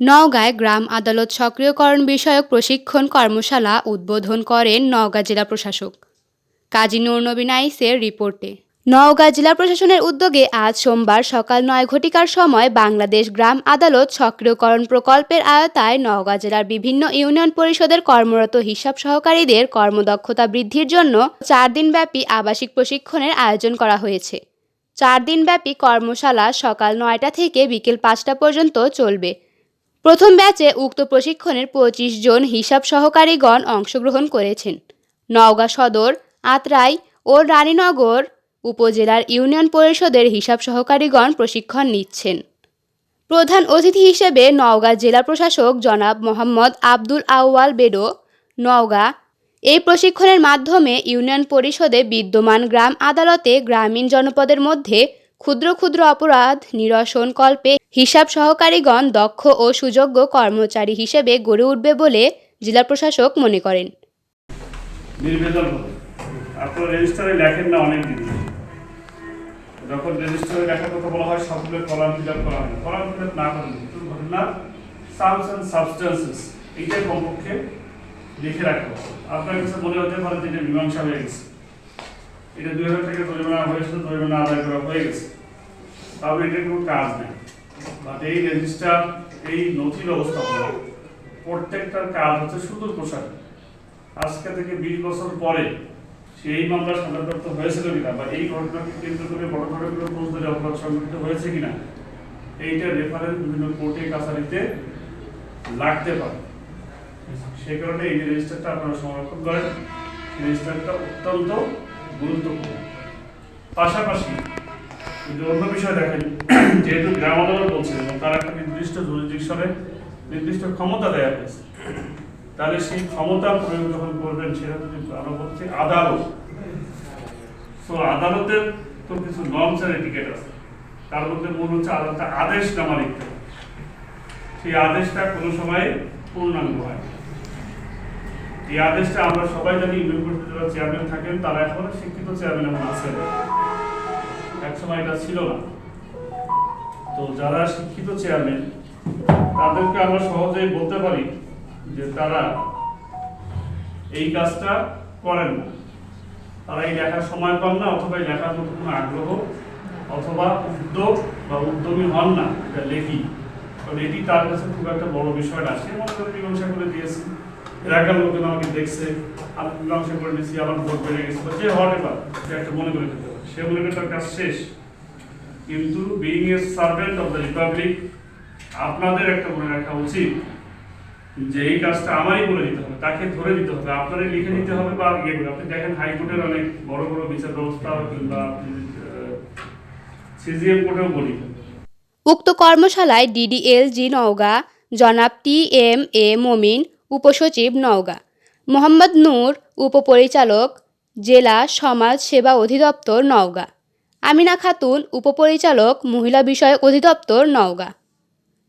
নওগাঁয় গ্রাম আদালত সক্রিয়করণ বিষয়ক প্রশিক্ষণ কর্মশালা উদ্বোধন করেন নওগাঁ জেলা প্রশাসক। কাজী নুরনবীন আইসের রিপোর্টে। নওগাঁ জেলা প্রশাসনের উদ্যোগে আজ সোমবার সকাল নয় ঘটিকার সময় বাংলাদেশ গ্রাম আদালত সক্রিয়করণ প্রকল্পের আওতায় নওগাঁ জেলার বিভিন্ন ইউনিয়ন পরিষদের কর্মরত হিসাব সহকারীদের কর্মদক্ষতা বৃদ্ধির জন্য চার দিনব্যাপী আবাসিক প্রশিক্ষণের আয়োজন করা হয়েছে। চার দিনব্যাপী কর্মশালা সকাল নয়টা থেকে বিকেল পাঁচটা পর্যন্ত চলবে। প্রথম ব্যাচে উক্ত প্রশিক্ষণের পঁচিশ জন হিসাব সহকারীগণ অংশগ্রহণ করেছেন। নওগাঁ সদর, আত্রাই ও রানীনগর উপজেলার ইউনিয়ন পরিষদের হিসাব সহকারীগণ প্রশিক্ষণ নিচ্ছেন। প্রধান অতিথি হিসেবে নওগাঁ জেলা প্রশাসক জনাব মোহাম্মদ আব্দুল আউয়াল বেডো, নওগাঁ। এই প্রশিক্ষণের মাধ্যমে ইউনিয়ন পরিষদে বিদ্যমান গ্রাম আদালতে গ্রামীণ জনপদের মধ্যে ক্ষুদ্র ক্ষুদ্র অপরাধ নিরসন কল্পে হিসাব সহকারীগণ দক্ষ ও সুযোগ্য কর্মচারী হিসেবে গড়ে উঠবে বলে জেলা প্রশাসক মনে করেন। যখন রেজিস্টারে কথা বলা হয়, সবগুলো কলাম ফিল আপ করা হয়। কলাম ফিল আপ না কিন্তু সামস অ্যান্ড কমপক্ষে লিখে আপনার কাছে মনে হতে পারে যে এটা মীমাংসা হয়ে গেছে। এটা দুই হাজার টাকা জরিমানা হয়েছিল, জরিমানা আদায় করা হয়ে গেছে। কোনো কাজ নেই। এই রেজিস্টার এই নথি ব্যবস্থাপনা, প্রত্যেকটার কাজ হচ্ছে সুদূর প্রসার। আজকে থেকে বিশ বছর পরে সেই মামলা সমাপ্ত হয়েছিল কিনা বা এই ঘটনাকে কেন্দ্র করে বড় কোনো ফৌজদারি অপরাধ সংঘটিত হয়েছে কিনা, এইটা রেফারেন্স বিভিন্ন কোর্টে কাছারিতে লাগতে পারে। সেই কারণে এই রেজিস্টারটা আপনারা সংরক্ষণ করেন। রেজিস্টারটা অত্যন্ত গুরুত্বপূর্ণ। পাশাপাশি যদি অন্য বিষয় দেখেন, যেহেতু গ্রাম আদালত বলছে এবং তার একটা নির্দিষ্ট জুরিডিকশনে নির্দিষ্ট ক্ষমতা দেওয়া হয়েছে, তাহলে সেই ক্ষমতা প্রয়োগ যখন করবেন, সেটা যদি আমরা বলছি আদালত। তো আদালতের তো কিছু নর্মস এর এটিকেট আছে। তার মধ্যে মূল হচ্ছে আদালতে আদেশ নামা লিখতে সেই আদেশটা কোনো সময় পূর্ণাঙ্গ হয় এই আদেশটা আমরা সবাই জানি, ইউনিয়ন যারা চেয়ারম্যান থাকেন, তারা এখন শিক্ষিত চেয়ারম্যান এখন আছেন এক সময় এটা ছিল না। তো যারা শিক্ষিত চেয়ারম্যান তাদেরকে আমরা সহজেই বলতে পারি যে তারা এই কাজটা করেন না। তারা এই লেখার সময় পান না, অথবা এই লেখার মতো কোনো আগ্রহ অথবা উদ্যোগ বা উদ্যমী হন না, এটা লেখি। কারণ এটি তার কাছে খুব একটা বড় বিষয় না। সে মনে করে মীমাংসা করে দিয়েছি এলাকার লোকজন আমাকে দেখছে। আমি মীমাংসা করে দিয়েছি আমার ভোট বেড়ে গেছে যে হওয়ার এবার সে একটা মনে করে পারে। সে মনে করে তার কাজ শেষ। কিন্তু being a servant of the republic আপনাদের একটা মনে রাখা উচিত যে এই কাজটা আমারই করে দিতে হবে, তাকে ধরে দিতে হবে। আপনারই লিখে নিতে হবে বা ইয়ে করে। আপনি দেখেন হাইকোর্টের অনেক বড় বড় বিচার ব্যবস্থা কিংবা সিজিএম কোর্টেও বলি। উক্ত কর্মশালায় ডিডিএলজি নওগাঁ, জনাব টি এম এ মমিন, উপসচিব নওগাঁ। মোহাম্মদ নূর, উপপরিচালক, জেলা সমাজ সেবা অধিদপ্তর নওগাঁ। আমিনা খাতুন, উপপরিচালক, মহিলা বিষয়ক অধিদপ্তর নওগাঁ।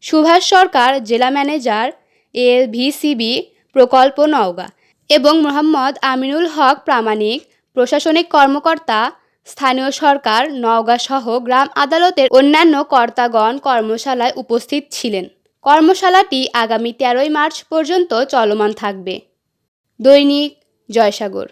সুভাষ সরকার, জেলা ম্যানেজার, এ ভিসিবি প্রকল্প নওগাঁ। এবং মোহাম্মদ আমিনুল হক, প্রামাণিক, প্রশাসনিক কর্মকর্তা স্থানীয় সরকার নওগাঁ সহ গ্রাম আদালতের অন্যান্য কর্তাগণ কর্মশালায় উপস্থিত ছিলেন। কর্মশালাটি আগামী তেরোই মার্চ পর্যন্ত চলমান থাকবে। দৈনিক জয়সাগর